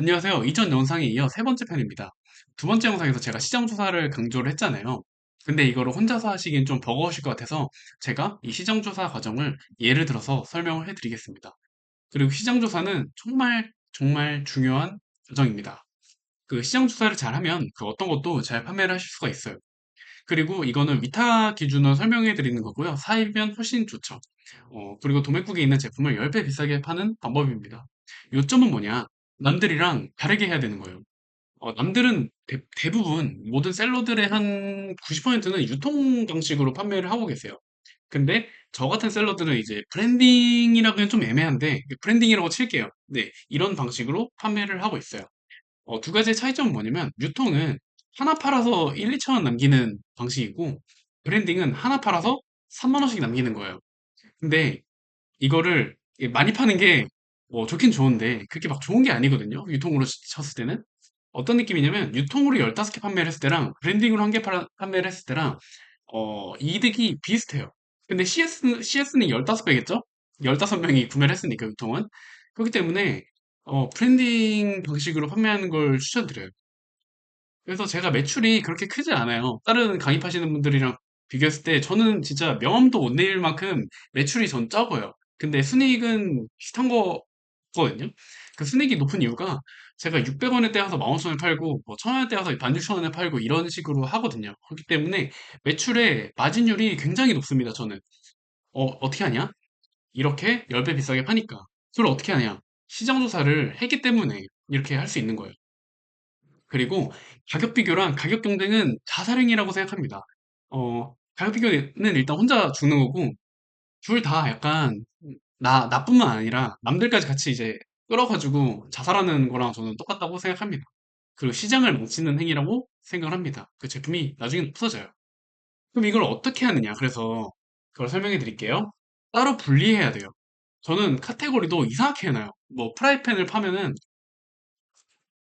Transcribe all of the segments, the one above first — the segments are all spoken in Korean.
안녕하세요. 이전 영상에 이어 세 번째 편입니다. 두 번째 영상에서 제가 시장 조사를 강조를 했잖아요. 근데 이거를 혼자서 하시기엔 좀 버거우실 것 같아서 제가 이 시장 조사 과정을 예를 들어서 설명을 해드리겠습니다. 그리고 시장 조사는 정말 정말 중요한 과정입니다. 그 시장 조사를 잘하면 그 어떤 것도 잘 판매를 하실 수가 있어요. 그리고 이거는 위탁 기준으로 설명해 드리는 거고요. 사입면 훨씬 좋죠. 어, 그리고 도매국에 있는 제품을 10배 비싸게 파는 방법입니다. 요점은 뭐냐? 남들이랑 다르게 해야 되는 거예요. 어, 남들은 대, 부분 모든 셀러들의 한 90%는 유통 방식으로 판매를 하고 계세요. 근데 저 같은 셀러들은 이제 브랜딩이라고는 좀 애매한데 브랜딩이라고 칠게요. 네, 이런 방식으로 판매를 하고 있어요. 어, 두 가지의 차이점은 뭐냐면 유통은 하나 팔아서 1, 2천 원 남기는 방식이고 브랜딩은 하나 팔아서 3만 원씩 남기는 거예요. 근데 이거를 많이 파는 게 뭐 좋긴 좋은데 그게 막 좋은 게 아니거든요. 유통으로 쳤을 때는. 어떤 느낌이냐면 유통으로 15개 판매를 했을 때랑 브랜딩으로 한 개 판매를 했을 때랑 어, 이득이 비슷해요. 근데 CS, CS는 15배겠죠? 15명이 구매를 했으니까 유통은. 그렇기 때문에 어, 브랜딩 방식으로 판매하는 걸 추천드려요. 그래서 제가 매출이 그렇게 크지 않아요. 다른 강의하시는 분들이랑 비교했을 때 저는 진짜 명함도 못 내릴 만큼 매출이 전 적어요. 근데 순이익은 비슷한 거 거든요. 그 순이익이 높은 이유가 제가 600원에 떼어서 15,000원에 팔고 뭐 1,000원에 떼어서 16,000원에 팔고 이런 식으로 하거든요. 그렇기 때문에 매출의 마진율이 굉장히 높습니다. 저는. 어, 어떻게 하냐? 이렇게 10배 비싸게 파니까. 그걸 어떻게 하냐? 시장 조사를 했기 때문에 이렇게 할 수 있는 거예요. 그리고 가격 비교랑 가격 경쟁은 자살행위라고 생각합니다. 어, 가격 비교는 일단 혼자 죽는 거고, 둘 다 약간, 나, 나뿐만 아니라 남들까지 같이 이제 끌어 가지고 자살하는 거랑 저는 똑같다고 생각합니다. 그리고 시장을 망치는 행위라고 생각을 합니다. 그 제품이 나중에 없어져요. 그럼 이걸 어떻게 하느냐? 그래서 그걸 설명해 드릴게요. 따로 분리해야 돼요. 저는 카테고리도 이상하게 해놔요. 뭐 프라이팬을 파면은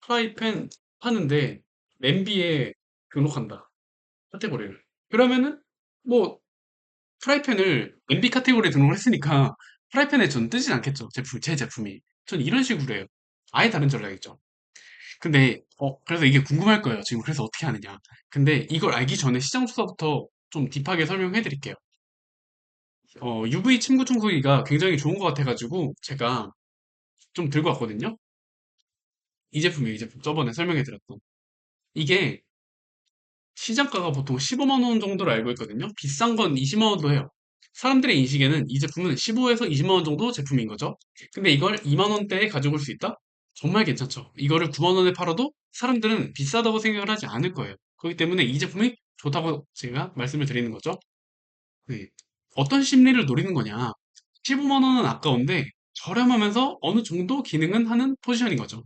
프라이팬 파는데 냄비에 등록한다. 카테고리를. 그러면은 뭐 프라이팬을 냄비 카테고리에 등록을 했으니까 프라이팬에 전 뜨진 않겠죠. 제품, 제 제품이. 전 이런 식으로 해요. 아예 다른 전략이죠. 근데 어 그래서 이게 궁금할 거예요. 지금 그래서 어떻게 하느냐. 근데 이걸 알기 전에 시장 조사부터 좀 딥하게 설명해 드릴게요. 어, UV 침구 청소기가 굉장히 좋은 것 같아가지고 제가 좀 들고 왔거든요. 이 제품이에요, 이 제품. 저번에 설명해 드렸던. 이게 시장가가 보통 15만 원 정도로 알고 있거든요. 비싼 건 20만 원도 해요. 사람들의 인식에는 이 제품은 15에서 20만 원 정도 제품인 거죠. 근데 이걸 2만 원대에 가지고 올수 있다? 정말 괜찮죠. 이거를 9만 원에 팔아도 사람들은 비싸다고 생각을 하지 않을 거예요. 그렇기 때문에 이 제품이 좋다고 제가 말씀을 드리는 거죠. 네. 어떤 심리를 노리는 거냐? 15만 원은 아까운데 저렴하면서 어느 정도 기능은 하는 포지션인 거죠.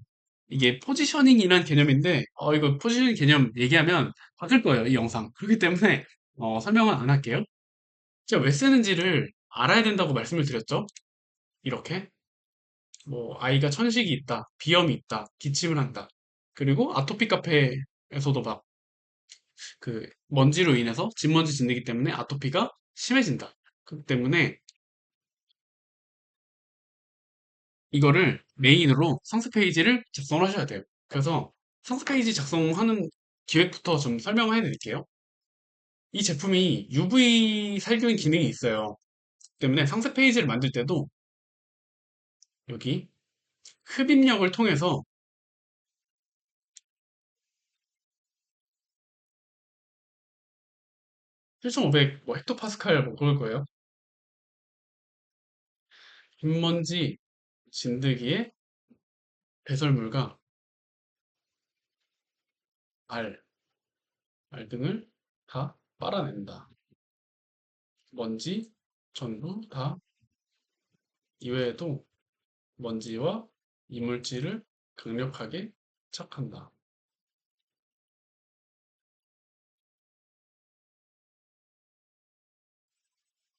이게 포지셔닝이란 개념인데 어 이거 포지셔닝 개념 얘기하면 바뀔 거예요, 이 영상. 그렇기 때문에 어, 설명은 안 할게요. 제가 왜 쓰는지를 알아야 된다고 말씀을 드렸죠. 이렇게 뭐 아이가 천식이 있다, 비염이 있다, 기침을 한다. 그리고 아토피 카페에서도 막 그 먼지로 인해서 진먼지 진드기 때문에 아토피가 심해진다. 그렇기 때문에 이거를 메인으로 상세 페이지를 작성을 하셔야 돼요. 그래서 상세 페이지 작성하는 기획부터 좀 설명을 해드릴게요. 이 제품이 UV 살균 기능이 있어요. 때문에 상세 페이지를 만들 때도 여기 흡입력을 통해서 7500 뭐 헥토파스칼 뭐 그럴 거예요. 흙먼지 진드기의 배설물과 알, 알 등을 다 빨아낸다. 먼지 전부 다 이외에도 먼지와 이물질을 강력하게 착한다.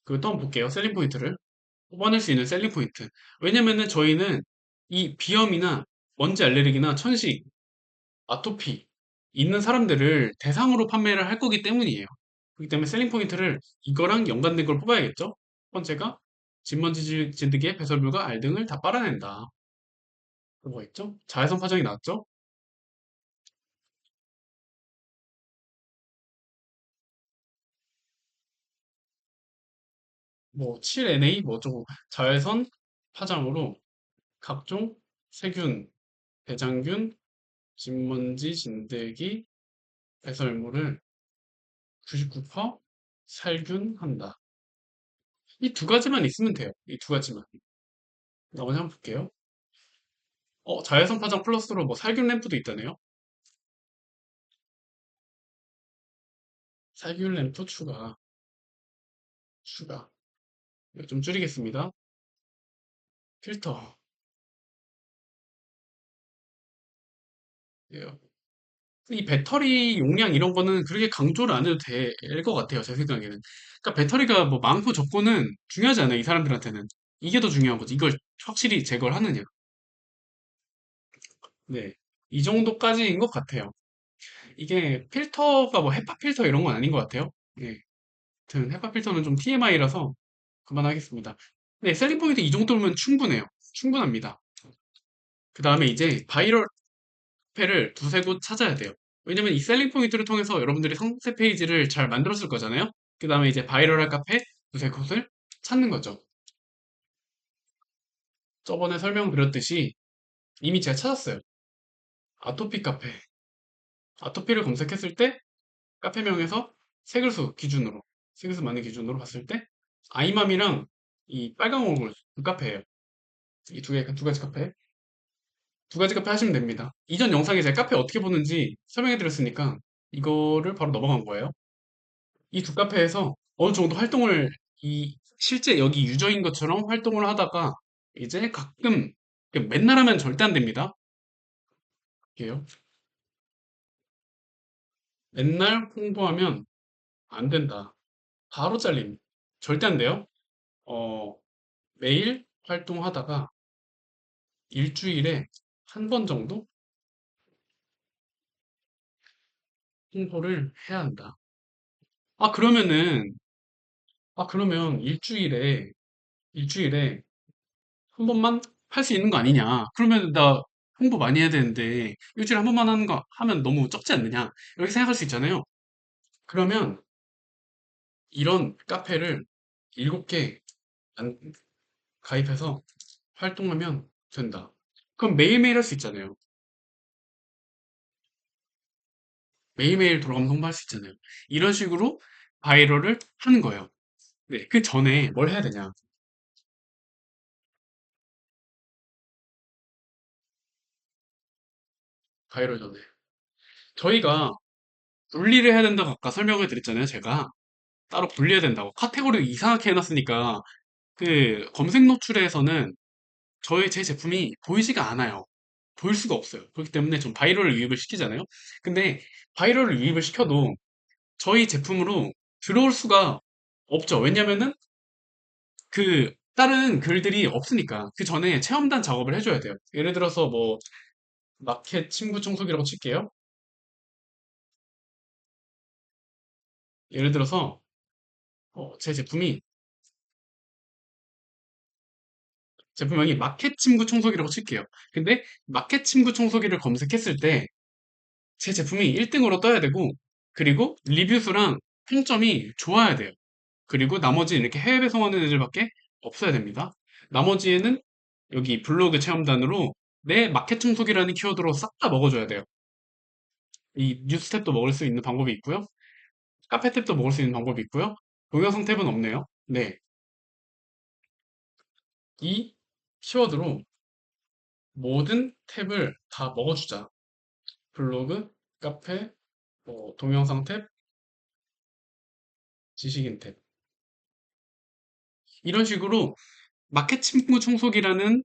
그또 한번 볼게요. 셀링 포인트를. 뽑아낼 수 있는 셀링 포인트. 왜냐면은 저희는 이 비염이나 먼지 알레르기나 천식, 아토피 있는 사람들을 대상으로 판매를 할 거기 때문이에요. 그렇기 때문에 셀링 포인트를 이거랑 연관된 걸 뽑아야겠죠. 첫 번째가 진먼지 진드기의 배설물과 알 등을 다 빨아낸다. 뭐가 있죠? 자외선 파장이 나왔죠? 뭐 7NA 뭐 어쩌고 자외선 파장으로 각종 세균, 대장균, 진먼지, 진드기, 배설물을 99% 살균한다. 이 두 가지만 있으면 돼요. 이 두 가지만. 나머지 한번 볼게요. 어, 자외선 파장 플러스로 뭐 살균 램프도 있다네요. 살균 램프 추가, 추가. 좀 줄이겠습니다. 필터. 예. 이 배터리 용량 이런 거는 그렇게 강조를 안 해도 될 것 같아요. 제 생각에는. 그러니까 배터리가 뭐 많고 적고는 중요하지 않아요. 이 사람들한테는. 이게 더 중요한 거지. 이걸 확실히 제거를 하느냐. 네. 이 정도까지인 것 같아요. 이게 필터가 뭐 헤파 필터 이런 건 아닌 것 같아요. 네. 아무튼 헤파 필터는 좀 TMI라서 그만하겠습니다. 네, 셀링 포인트 이 정도면 충분해요. 충분합니다. 그 다음에 이제 바이럴 카페를 두세 곳 찾아야 돼요. 왜냐면 이 셀링 포인트를 통해서 여러분들이 상세 페이지를 잘 만들었을 거잖아요. 그 다음에 이제 바이럴할 카페 두세 곳을 찾는 거죠. 저번에 설명드렸듯이 이미 제가 찾았어요. 아토피 카페. 아토피를 검색했을 때 카페명에서 세글수 기준으로, 세글수 많은 기준으로 봤을 때 아이맘이랑 이 빨강 얼굴 그 카페예요. 이 두 개, 두 가지 카페. 두 가지 카페 하시면 됩니다. 이전 영상에 제가 카페 어떻게 보는지 설명해 드렸으니까 이거를 바로 넘어간 거예요. 이 두 카페에서 어느 정도 활동을 이 실제 여기 유저인 것처럼 활동을 하다가 이제 가끔 맨날 하면 절대 안 됩니다. 이게요. 맨날 홍보하면 안 된다. 바로 잘림. 절대 안 돼요. 어, 매일 활동하다가 일주일에 한 번 정도 홍보를 해야 한다. 아, 그러면은, 아, 그러면 일주일에, 일주일에 한 번만 할 수 있는 거 아니냐. 그러면 나 홍보 많이 해야 되는데, 일주일에 한 번만 하는 거 하면 너무 적지 않느냐. 이렇게 생각할 수 있잖아요. 그러면 이런 카페를 일곱 개 안- 가입해서 활동하면 된다. 그럼 매일매일 할 수 있잖아요. 매일매일 돌아가면서 홍보할 수 있잖아요. 이런 식으로 바이럴을 하는 거예요. 네, 그 전에 뭘 해야 되냐? 바이럴 전에. 저희가 분리를 해야 된다고 아까 설명을 드렸잖아요, 제가. 따로 분리해야 된다고. 카테고리 이상하게 해놨으니까 그 검색 노출에서는 저희 제 제품이 보이지가 않아요. 볼 수가 없어요. 그렇기 때문에 좀 바이럴을 유입을 시키잖아요. 근데 바이럴을 유입을 시켜도 저희 제품으로 들어올 수가 없죠. 왜냐면은 그 다른 글들이 없으니까 그 전에 체험단 작업을 해줘야 돼요. 예를 들어서 뭐 마켓 침구 청소기라고 칠게요. 예를 들어서 어, 제 제품이 제품명이 마켓 침구 청소기라고 칠게요. 근데 마켓 침구 청소기를 검색했을 때 제 제품이 1등으로 떠야 되고 그리고 리뷰 수랑 평점이 좋아야 돼요. 그리고 나머지 이렇게 해외 배송하는 애들밖에 없어야 됩니다. 나머지에는 여기 블로그 체험단으로 내 마켓 청소기라는 키워드로 싹 다 먹어줘야 돼요. 이 뉴스 탭도 먹을 수 있는 방법이 있고요. 카페 탭도 먹을 수 있는 방법이 있고요. 동영상 탭은 없네요. 네. 이 키워드로 모든 탭을 다 먹어주자. 블로그, 카페, 뭐 동영상 탭, 지식인 탭. 이런 식으로 마켓 친구 청소기라는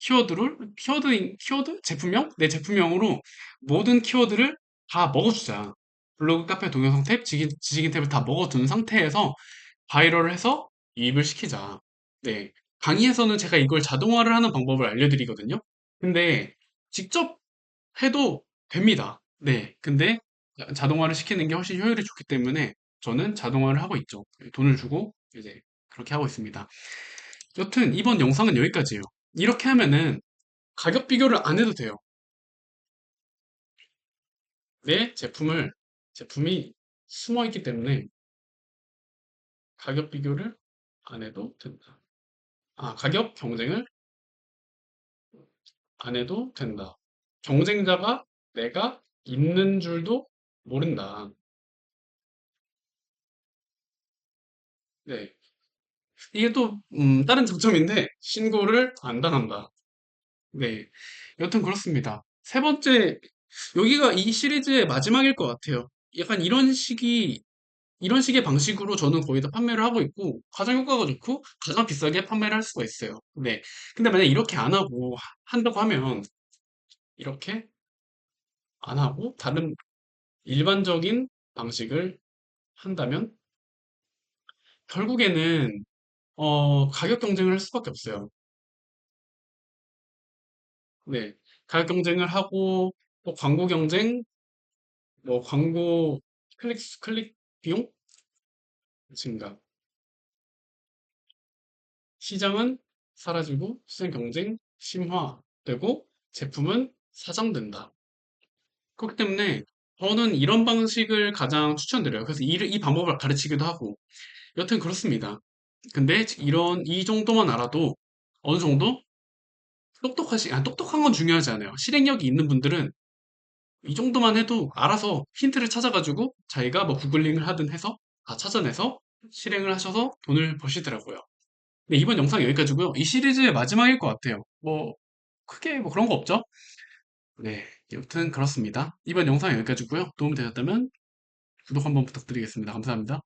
키워드를 키워드 키워드 제품명 내 제품명으로 모든 키워드를 다 먹어주자. 블로그, 카페, 동영상 탭, 지식인, 지식인 탭을 다 먹어둔 상태에서 바이럴을 해서 유입을 시키자. 네. 강의에서는 제가 이걸 자동화를 하는 방법을 알려드리거든요. 근데 직접 해도 됩니다. 네. 근데 자동화를 시키는 게 훨씬 효율이 좋기 때문에 저는 자동화를 하고 있죠. 돈을 주고 이제 그렇게 하고 있습니다. 여튼 이번 영상은 여기까지예요. 이렇게 하면은 가격 비교를 안 해도 돼요. 내 제품을, 제품이 숨어 있기 때문에 가격 비교를 안 해도 된다. 아, 가격 경쟁을 안 해도 된다. 경쟁자가 내가 있는 줄도 모른다. 네. 이게 또, 음, 다른 장점인데, 신고를 안 당한다. 네. 여튼 그렇습니다. 세 번째, 여기가 이 시리즈의 마지막일 것 같아요. 약간 이런 식이, 이런 식의 방식으로 저는 거의 다 판매를 하고 있고, 가장 효과가 좋고, 가장 비싸게 판매를 할 수가 있어요. 네. 근데 만약 이렇게 안 하고, 하- 한다고 하면, 이렇게 안 하고, 다른 일반적인 방식을 한다면, 결국에는, 어, 가격 경쟁을 할 수밖에 없어요. 네. 가격 경쟁을 하고, 또 광고 경쟁, 뭐 광고 클릭, 수- 클릭 비용 증가. 시장은 사라지고 시장 경쟁 심화되고 제품은 사장된다. 그렇기 때문에 저는 이런 방식을 가장 추천드려요. 그래서 이, 이 방법을 가르치기도 하고. 여튼 그렇습니다. 근데 이런, 이 정도만 알아도 어느 정도 똑똑하시, 아, 똑똑한 건 중요하지 않아요. 실행력이 있는 분들은 이 정도만 해도 알아서 힌트를 찾아가지고 자기가 뭐 구글링을 하든 해서 다 찾아내서 실행을 하셔서 돈을 버시더라고요. 네, 이번 영상 여기까지고요. 이 시리즈의 마지막일 것 같아요. 뭐 크게 뭐 그런 거 없죠? 네, 여튼 그렇습니다. 이번 영상 여기까지고요. 도움 되셨다면 구독 한번 부탁드리겠습니다. 감사합니다.